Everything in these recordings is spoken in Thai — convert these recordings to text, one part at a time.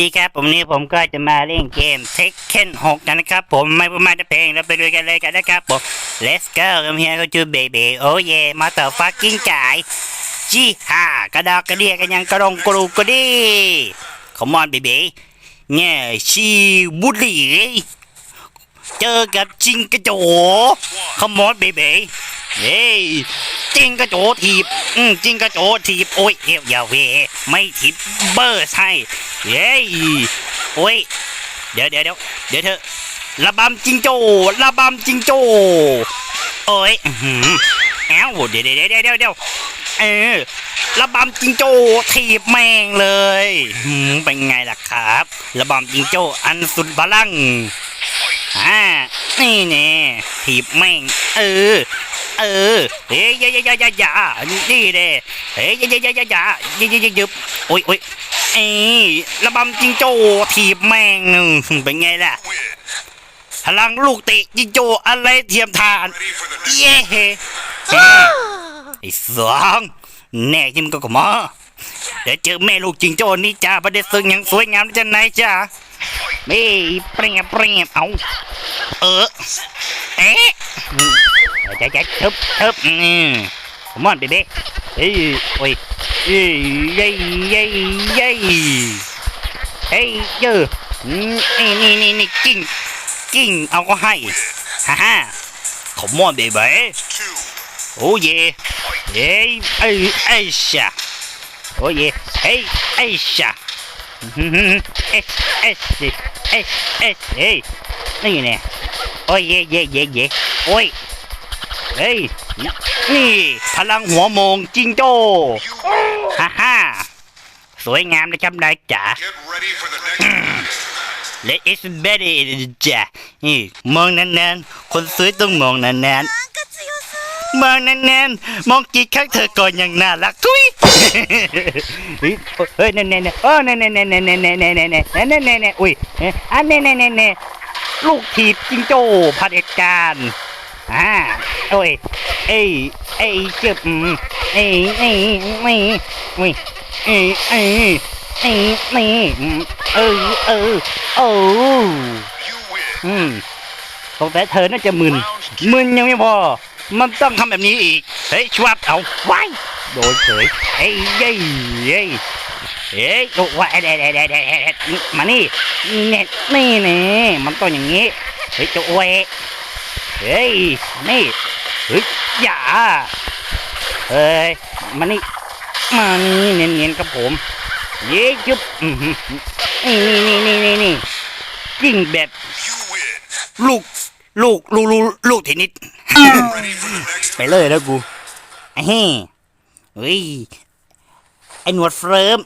ดีครับผมนี่ผมก็จะมาเล่นเกม Tekken 6กันนะครับ ผมไม่พูดมาจะเพลงเราไปดูกันเลยกันนะครับผม Let's go come here go to baby oh yeah มาต่อ fucking จ่ายจี้ฮ่ากระดากกระเดียกันยังกระดองกรูกระดี Come on baby เนี่ยชีบุหรี่ เจอกับจิงกระโจ Come on baby เฮ้ยจิงกระโจถีบ อืมจิงกระโจถีบ โอ้ยเอวอย่าเว ไม่ถีบเบอร์ใช่เฮ้ยโอ้ย เดี๋ยวเดี๋ยวเดี๋ยวเดี๋ยวเธอระบำจิงโจระบำจิงโจโอ้ยอื้อหือแอวเดี๋ยวเดี๋ยวเดี๋ยวเดี๋ยวเดี๋ยวเออระบำจิงโจ้ถีบแม่งเลยเป็นไงล่ะครับ ระบำจิงโจ้อันสุดพลัง อ่านี่แน่ถีบแม่ง เออ เออ เฮ้ยยายายายายานี่เด้เฮ้ยยายายายายายายายบโอ้ยโอ้ยเอ้ระบำจิงโจ้ถีบแม่งหนึ่งเป็นไงล่ะพลังลูกเตะจิงโจ้อะไรเทียมทาน เย้เฮ้ไอ้สองแน่ยิ้มก็กมาเดี๋ยวเจอแม่ลูกจิงโจ้นี่จ้าประเดี๋ยวซึ่งยังสวยงามจะไหนจ้า ไม่เปรี้ยเปรี้ยเอาเออเอ๊ะใจใจทึบทึบอืม come on baby เฮ้ยโอ้ยเฮ้ยเย้เย้เย้เฮ้ยเยอะอืมนี่นี่นี่นี่กิ้งกิ้งเอาก็ให้ฮ่าฮ่า come on baby โอ้เย่เฮ้ยเอ้ยเอ้ยชะโอ้ยเฮ้ยเอ้ยชะ เอสเอสเอสเอสเฮ้ยนี่เนี่ยโอ้ยเย่เย่เย่เย่โอ้ยเฮ้ยนี่พลังหัวโมงจิงโจ้ฮ่าฮ่าสวยงามนะครับนายจ๋า Get ready for the next. และ it's very จ้ะนี่มองนานๆคนสวยต้องมองนานๆ มองแน่นๆมองกีดข้างเธอก่อนอย่างน่ารักทุยเฮ้ยเฮ้ยแน่นๆโอ้แน่นๆแน่นๆแน่นๆแน่นๆแน่นๆแนนแนนๆอุ้ยอันแน่นๆแน่นๆลูกถีบจิงโจ้ผัดเอ็ดการอ่าโอ้ยเอ้ยเอ้ยจับเอ้ยเอ้ยไม่อุ้ยเอ้ยเอ้ยเอ้ยไม่เออเออโอ้อืมสงสัยเธอน่าจะมึนมึนยังไม่พอ มันต้องทำแบบนี้อีก เฮ้ยชวับเอาไว้โดนเฉยเฮ้ยเย้ยเย้ยเฮ้ยโอ้ว่าเด็ดเด็ดเด็ดเด็ดมานี่เนี่ยนี่นี่มันต้องอย่างนี้ เฮ้ยเจะโอ้ยเฮ้ยนี่เฮ้ยอย่าเฮ้ยมานี่มานี่เนียนๆกับผม เย้จุ๊บอือหือนี่นี่นี่นี่นี่ยิ่งแบบ You win. ลูกลูกลูกลูกลูกเทนนิส Ready for the next. ไปเลยแล้วกูไอ้เฮ้เฮ้ย ไอ้หนวดเฟิร์ม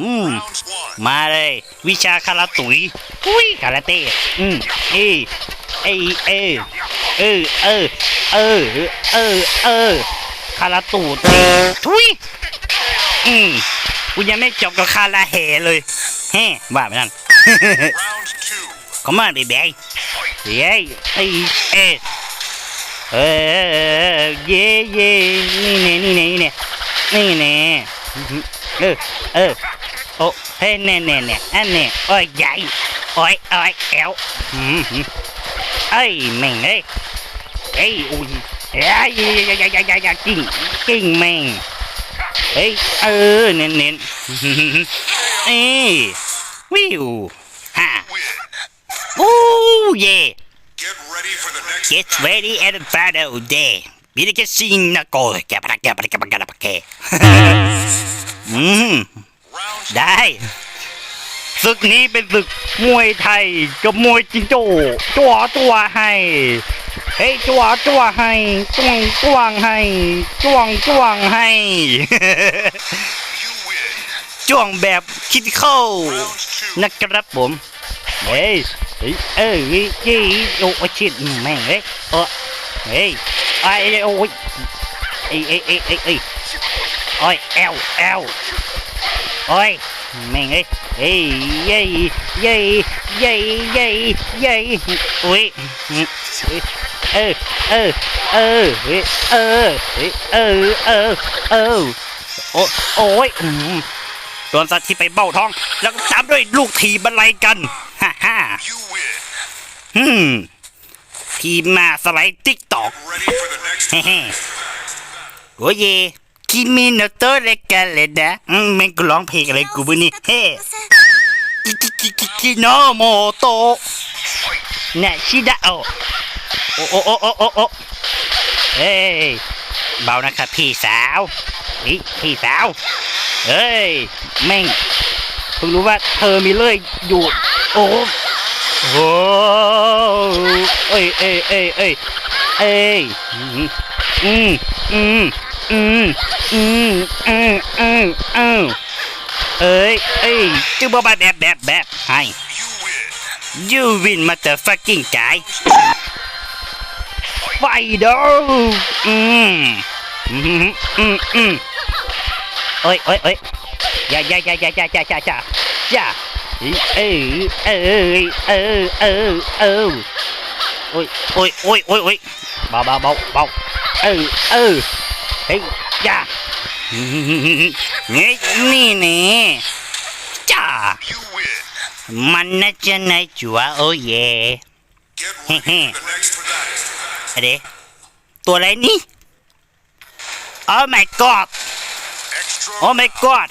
อืม Rounds one. มาเลย วิชาคาราตุยอุ้ยคาราเต้อืมเอ้ยเอ้ยเอ้ยเออเออเออเออเออคาราตูตีทุยอืมกูยังไม่จบกับคาราเฮเลยเฮ้ว่าไปนั่น Round two. Come on, baby. Yeah, hey, hey. เออเย่เย่นี่แน่นี่แน่นี่แน่นี่แน่เออเออโอ้เฮ้ยแน่แน่แน่อันแน่โอ้ยใหญ่โอ้ยโอ้ยแอวอืมเอ้ยแม่งเอ้ยเอ้ยอุ้ยเอ้ยยยยยยยกิ้งกิ้งแม่งเฮ้ยเออเน้นเน้นเอ้ยวิวฮ่า Win. โอ้เย่ Get ready and battle day. Bilgesin nako. Kapra kapra kapra kapra ke. อืมได้ ศึกนี้เป็นศึกมวยไทยกับมวยจิงโจ้ตัวตัวให้ เฮ้ยตัวตัวให้จ้วงจ้วงให้จ้วงจ้วงให้จ้วงแบบคิดเข้า นะครับผม เฮ้ย เอ้ยเอ้ยโอ้ชิดแม่งเฮ้ยเออเฮ้ยไอ้โอ้ยไอ้ไอ้ไอ้ไอ้ไอ้โอ้เอลเอลโอ้แม่งเอ้ยเฮ้ยเย้ยเย้ยเย้ยเย้ยเย้ยโอ้ยเออเออเออเออเออเออเออโอ้โอ้ยโดนสัตว์ที่ไปเบ้าท้อง แล้วจับด้วยลูกถีบอะไรกันฮ่าฮ่า ฮึมทีมมาสไลด์ติ๊กตอกโอ้ยคิมิโนโตะเลกันเลยนะแม่งกูร้องเพลงอะไรกูบุนี่เฮ้คิคิคิคิโนโมโตะน่ะชิดะโอโอโอโอโอโอเฮ้ยเบานะครับพี่สาวนี่พี่สาวเฮ้ยแม่งเพิ่งรู้ว่าเธอมีเล่ยอยู่โอ้ ơi Ê, ê, ê, ê. Ê. Ừ, ừ, ừ, ừ, ừ, ừ, ừ. Ê, ê. Chứ bố ba đẹp, đẹp, đẹp. Hai. You win, motherfucking guy, Vậy đó. Ừ. Ừ, ừ, ừ. Ôi, ôi, ôi. Dạ, dạ, dạ, dạ, dạ, dạ, dạ, dạ. Dạ. Ôi, ôi, ôi, ôi, ôi. Bao, bao, bao, bao. Ừ, ừ. Ê, chà. Nghe nè nè. Chà. Mình nó trên này chúa ôi về. Ở đây. Tôi lấy ní. Oh my god. Oh my god.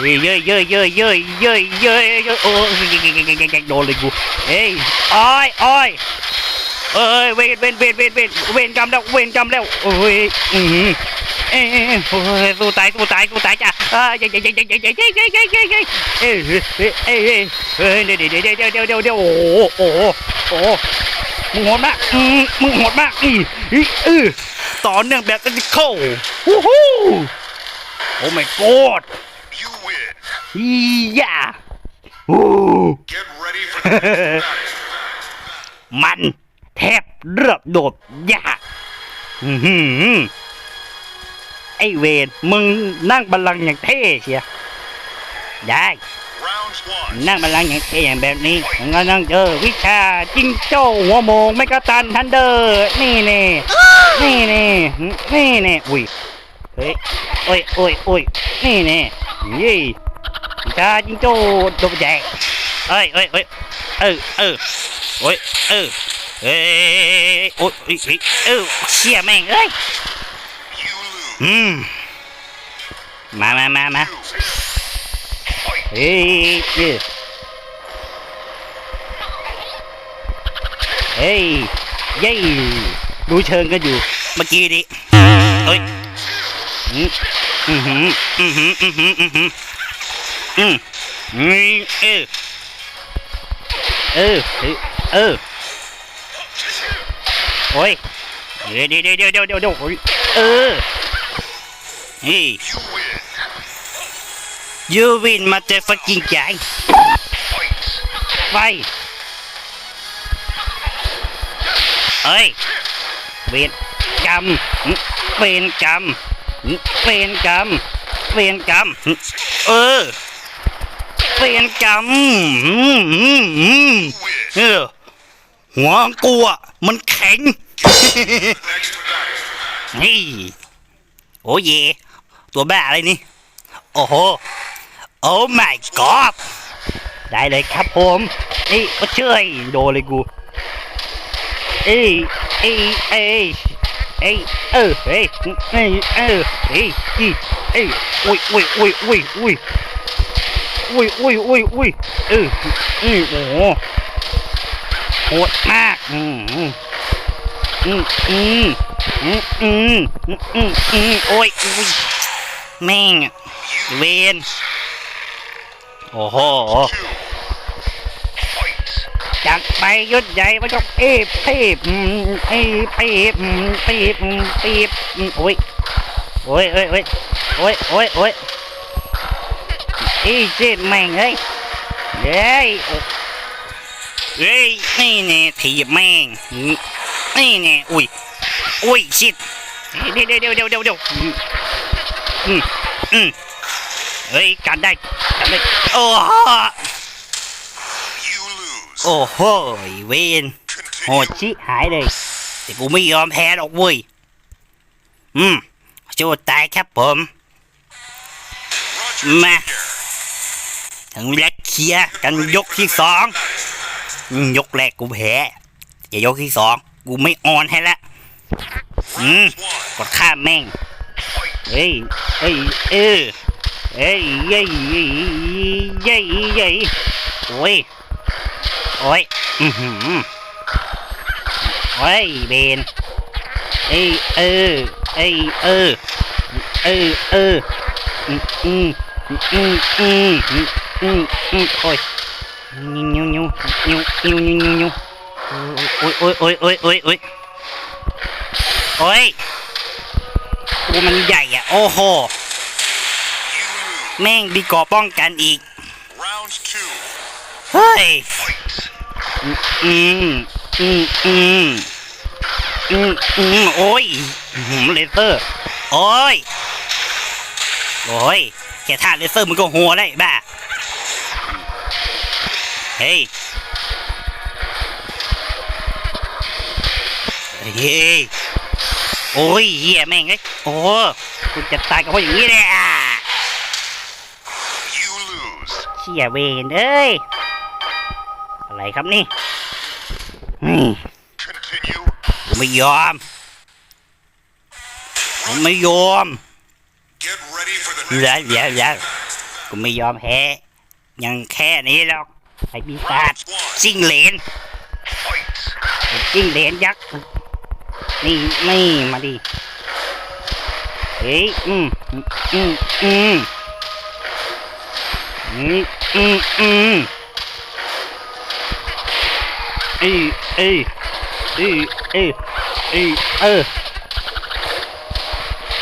เย้ยเย้ยเย้ยเย้ยเย้ยเย้ยเย้ยโอ้ยโดนเลยกูเฮ้ยอ้อยอ้อยเอ้ยเวนเวนเวนเวนเวนเวนกำแล้วเวนกำแล้วโอ้ยอือเอ้ยโอ้ยสู้ตายสู้ตายสู้ตายจ้ะเย้ยเย้ยเย้ยเย้ยเย้ยเย้ยเย้ยเย้ยเย้ยเย้ยเอ้ยเอ้ยเอ้ยเอ้ยเดี๋ยวเดี๋ยวเดี๋ยวเดี๋ยวเดี๋ยวเดี๋ยวโอ้โหโอ้โหมึงโหดมากอืมมึงโหดมากอีอีอือต่อเนื่องแบบเทคนิคอลวู้ฮู้โอ้ my god You win. อีย่าอู้ Get ready for the next battle. มันแทบเรือบโดดยากอื้อหือไอเวนมึงนั่งบัลลังก์อย่างเท่เชียได้ Round one. นั่งบัลลังก์อย่างเท่อย่างแบบนี้มึงก็นั่งเจอวิชาจิงโจ้หัวโมงไม่กระตันทันเดอร์นี่เน่นี่เน่นี่เน่อุ้ยเฮ้ยโอ้ยโอ้ยโอ้ยนี่เน่ยี่วิ ชาจิงโจ้โดนแจกเอ้ยเอ้ยเอ้ยเออเออโอ้ยเออเอ้ยโอ้ยเออเชี่ยแม่งเอ้ยอืมมามามามาเฮ้ยเอ้ยเฮ้ยเย้ดูเชิงกันอยู่เมื่อกี้ดิเอ้ยอืมอือหืออือหืออือหืออือหืออืม อืมเออเออเออเออโอ้ยเดี๋ยวเดี๋ยวเดี๋ยวเดี๋ยวเดี๋ยวเดี๋ยวโอ้ยเออเฮ้ย You win. You win motherfucking guy Fight. ไปเอ้ยเวรกรรมเวรกรรมเวรกรรมเวรกรรมเออ เวรกรรมเออหัวกูอะมันแข็งนี่โอ้เย ตัวบ้าอะไรนี่ โอ้โห โอ้ my god ได้เลยครับผมนี่มาช่วยโดนเลยกู เอ้ยเอ้ยเอ้ยเอ้ยเออเอ้ยเอ้ยเออเอ้ยอีเอ้ยอุ้ยอุ้ยอุ้ยอุ้ยอุ้ย อุ้ยอุ้ยอุ้ยอุ้ยเอออือโอ้โหโหดมากอืมอืมอืมอืมอืมอืมอืมอืมโอ้ยอุ้ยแม่งเวนโอ้โหจัดไปยศใหญ่มาจกเอฟเอฟอืมเอฟเอฟอืมเอฟอืมเอฟอืมโอ้ยโอ้ยโอ้ยโอ้ยโอ้ยโอ้ย อีเจ็ดแม่งเฮ้ยเย้ยเฮ้ยนี่เนี่ยถีบแม่งนี่เนี่ยอุ้ยอุ้ยชิดเดี๋ยวเดี๋ยวเดี๋ยวเดี๋ยวเดี๋ยวเดี๋ยวอืมอืมเฮ้ยกันได้กันได้โอ้โหโอ้โหเวนโหดชิหายเลยแต่กูไม่ยอมแพ้หรอกเว้ยอืมโจตายครับผม Roger Ma. Jr. ถึงเวลาเคลียกันยกที่สองยกแรกกูแพ้อย่ายกที่สองกูไม่ออนให้ละอืมกดข้ามแม่งเฮ้ยเฮ้ยเออเฮ้ยเย้ยเย้ยเย้ยเย้ยโอ้ยโอ้ยอือหือโอ้ยเบนเอ้ยเออเอ้ยเออเออเอออืมอืมอืมอืม อืมอืมอืมโอ้ยนิ้วนิ้วนิ้วนิ้วนิ้วนิ้วนิ้วโอ้ยโอ้ยโอ้ยโอ้ยโอ้ยโอ้ยโอ้ยตัวมันใหญ่อะโอ้โห แม่งดีกว่าป้องกันอีก เฮ้ย อืมอืมอืมอืมอืมโอ้ยหือเลเซอร์ โอ้ย โอ้ยแค่ท่าเลเซอร์มันก็หัวได้บ้า ฮ้ยเฮ้ยโอ้ยเหี้ยแม่งเอ้ยโอ้คุณจะตายกับเพราะอย่างนี้เลยอะ You lose. เชี่ยเวนเอ้ย อะไรครับนี่อืม Continue. ผมไม่ยอมผมไม่ยอม Get ready for the เดี๋ยว next เดี๋ยว match. เดี๋ยวกูไม่ยอมแพ้ยังแค่นี้หรอก ไอ้ปีศาจจิ้งเหลนไอ้จิ้งเหลนยักษ์นี่นี่มาดิเฮ้ยอืมอืมอืมอืมอืมอืมเอ้ยเอ้ยเอ้ยเอ้ยเอ้ยเออ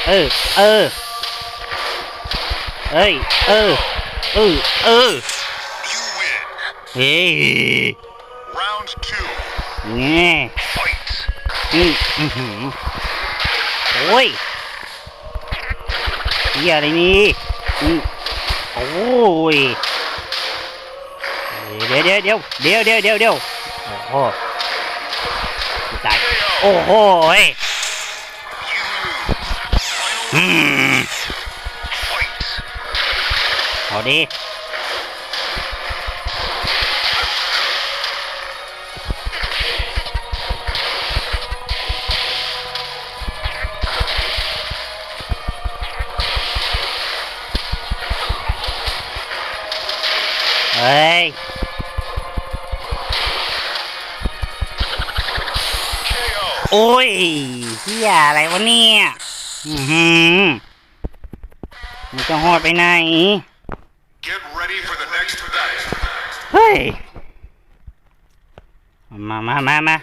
เออเออเอ้ยเออเออเออ เฮ้ย Round two. แง่ Fight. อืมอือหือโอ้ยเฮียอะไรนี่อืมโอ้ยเดี๋ยวเดี๋ยวเดี๋ยวเดี๋ยวเดี๋ยวเดี๋ยวเดี๋ยวโอ้โหตายโอ้โหย You lose. Final อืม fight. เอาดิ เฮ้ย KO. โอ้ยเฮียอะไรวะเนี่ยอือหือมันจะหอดไปไหน Get ready for the next match. เฮ้ย มามามามา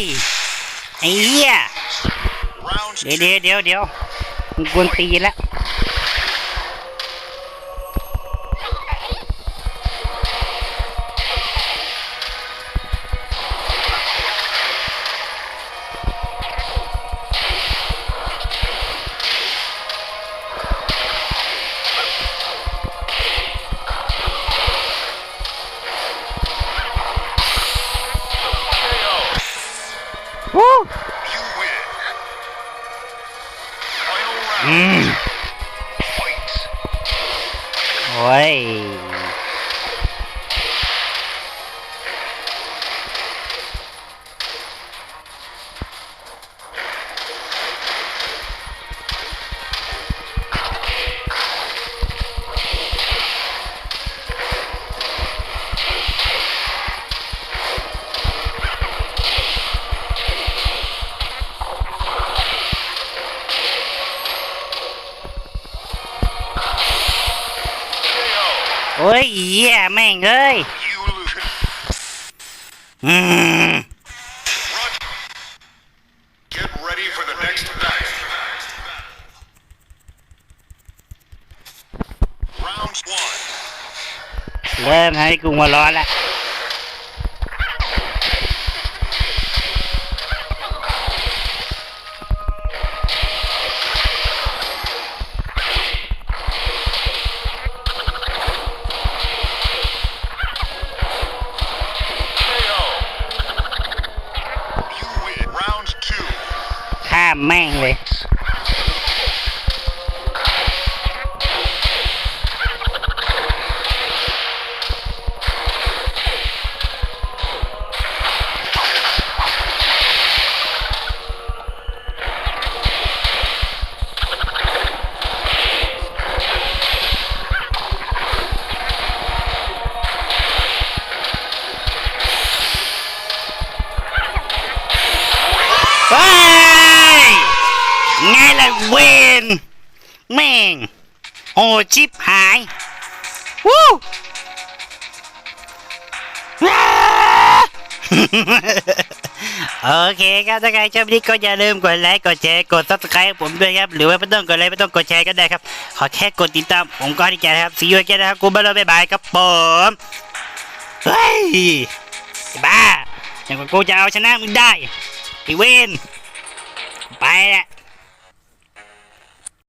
ยไอ้เหี้ยเดี๋ยวเดี๋ยวเดี๋ยวเดี๋ยวมึงกวนตีแล้ว โอ้ยเหี้ยแม่งเข้ามแม่งเลย เวนแม่ง โอ้ชิบหาย วู้ว้าโอเคครับถ้าใครชอบคลิปก็อย่าลืมกดไลค์กดแชร์กด subscribe ให้ผมด้วยครับ หรือว่าไม่ต้องกดไลค์ไม่ต้องกดแชร์ก็ได้ครับ ขอแค่กดติดตามผมก็ดีใจนะครับซีอูเกนะครับกูบาร์บ๊ายบายครับผมเฮ้ยไอ้บ้าอย่างกับกูจะเอาชนะมึงได้ไอ้เวนไปแหละ